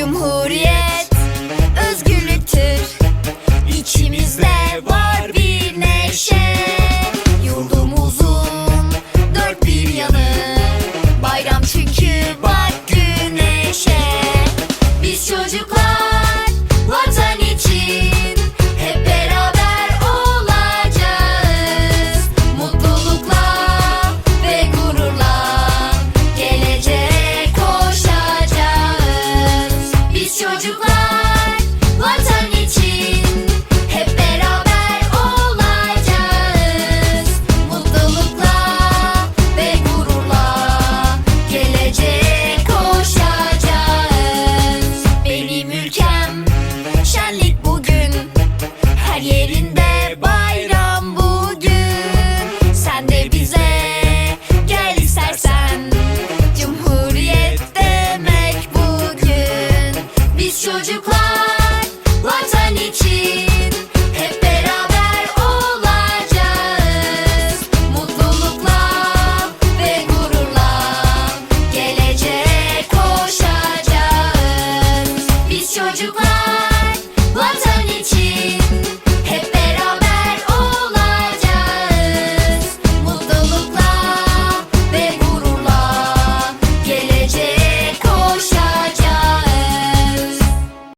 Cumhuriyet Vatan için hep beraber olacağız. Mutlulukla ve gururla geleceğe koşacağız. Benim ülkem şenlik bugün her yerinde bayram bugün. Sen de bize gel istersen Cumhuriyet demek bugün. Biz çocuklar vatan için hep beraber olacağız. Mutlulukla ve gururla geleceğe koşacağız. Biz çocuklar